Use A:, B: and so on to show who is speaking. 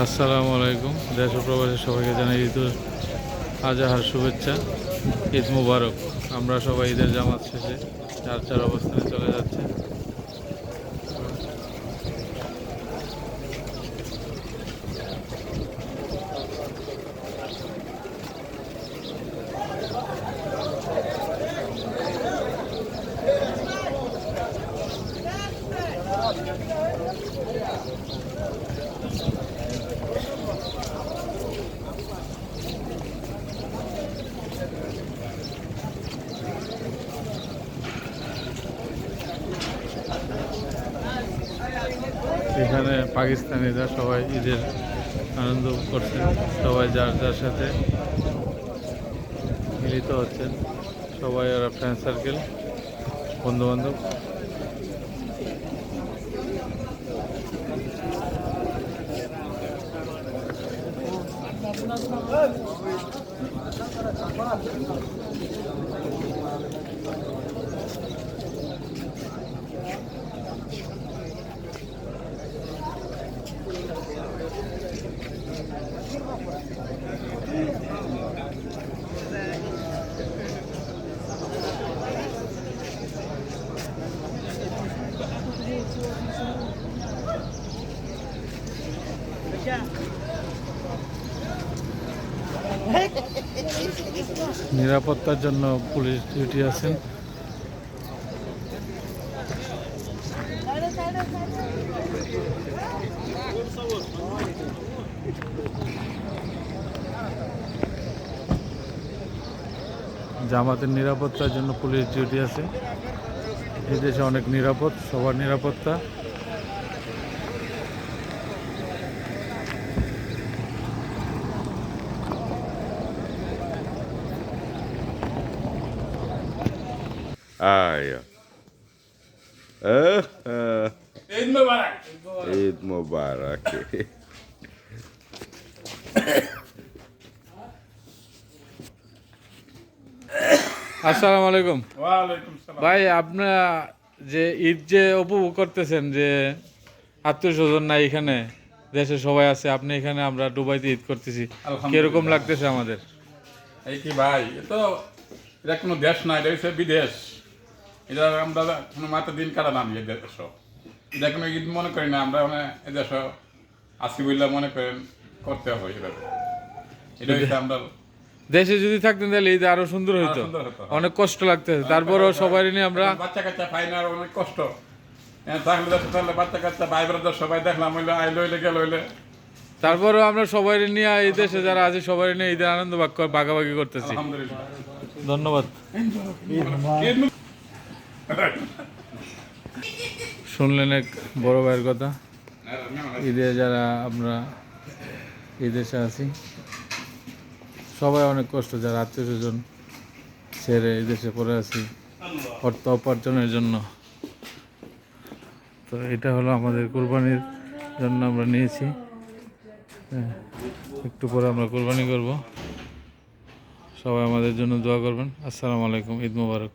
A: আসসালামু আলাইকুম। দেশ প্রবাসী সবাইকে জানাই ঈদ উল আজহার শুভেচ্ছা। ঈদ মুবারক। আমরা সবাই ঈদের জামাত শেষে চার চার অবস্থানে চলে যাচ্ছে। এখানে পাকিস্তানিরা সবাই ঈদের আনন্দ করছেন সবাই যার যার সাথে মিলিত হচ্ছেন, সবাই ওরা ফ্রেন্ড সার্কেল বন্ধু বান্ধব নিরাপত্তার জন্য পুলিশ ডিউটি আছেন। জামাতের নিরাপত্তার জন্য পুলিশ ডিউটি আছে। এই দেশে অনেক নিরাপদ, সবার নিরাপত্তা।
B: আয়া
C: ঈদ মোবারক
B: ঈদ মোবারক
A: আসসালামু আলাইকুম ভাই আপনারা যে ঈদ যে উপভোগ করতেছেন যে আত্মীয় স্বজন নাই এখানে দেশে সবাই আছে আপনি এখানে আমরা দুবাইতে ঈদ করতেছি। কীরকম লাগতেছে আমাদের?
C: এই কি ভাই এ তো এটা কোনো দেশ না এটা হচ্ছে বিদেশ। এটা আমরা কোনো মাত্র দিন কাটালাম এই দেশ। এটা কোনো ঈদ মনে করি না আমরা মানে আসি বললে মনে করেন করতে হবে এটা এটা হচ্ছে আমরা
A: দেশে যদি থাকতেন তাহলে ঈদ আরও সুন্দর হইতো। অনেক কষ্ট লাগতেছে। তারপরেও সবাই নিয়ে আমরা
C: বাচ্চা কাচ্চা পাই না আর অনেক কষ্ট। হ্যাঁ, থাকলে থাকলে বাচ্চা কাচ্চা ভাই ব্রাদার সবাই দেখলাম হইলে আইলে হইলে গেল হইলে।
A: তারপরেও আমরা সবাই নিয়ে এই দেশে যারা আছে সবাই নিয়ে ঈদের আনন্দ ভাগ ভাগাভাগি করতেছি। ধন্যবাদ। শুনলেন এক বড় ভাইয়ের কথা? ঈদে যারা আমরা এই দেশে আছি সবাই অনেক কষ্ট যারা আত্মীয় স্বজন ছেড়ে এই দেশে পড়ে আছি অর্থ উপার্জনের জন্য। তো এটা হলো আমাদের কোরবানির জন্য আমরা নিয়েছি। হ্যাঁ, একটু পরে আমরা কোরবানি করব। সবাই আমাদের জন্য দোয়া করবেন। আসসালামু আলাইকুম ঈদ মুবারক।